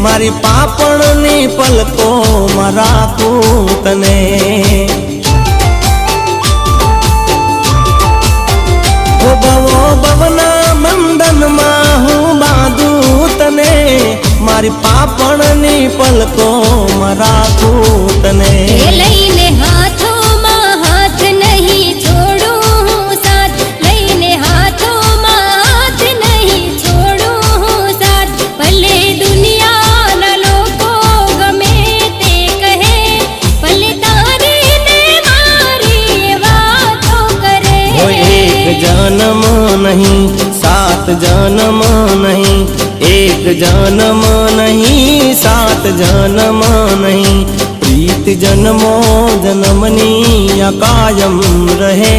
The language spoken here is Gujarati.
મારી પાપણની પલકો રાખું તને. ભવો ભવના બંધનમાં હું બાંધું મારી પાપણની પલકો રાખું તને. જન્મ નહીં સાત જન્મ નહીં એક જન્મ નહીં સાત જન્મ નહીં પ્રીત જન્મો જન્મની આ કાયમ રહે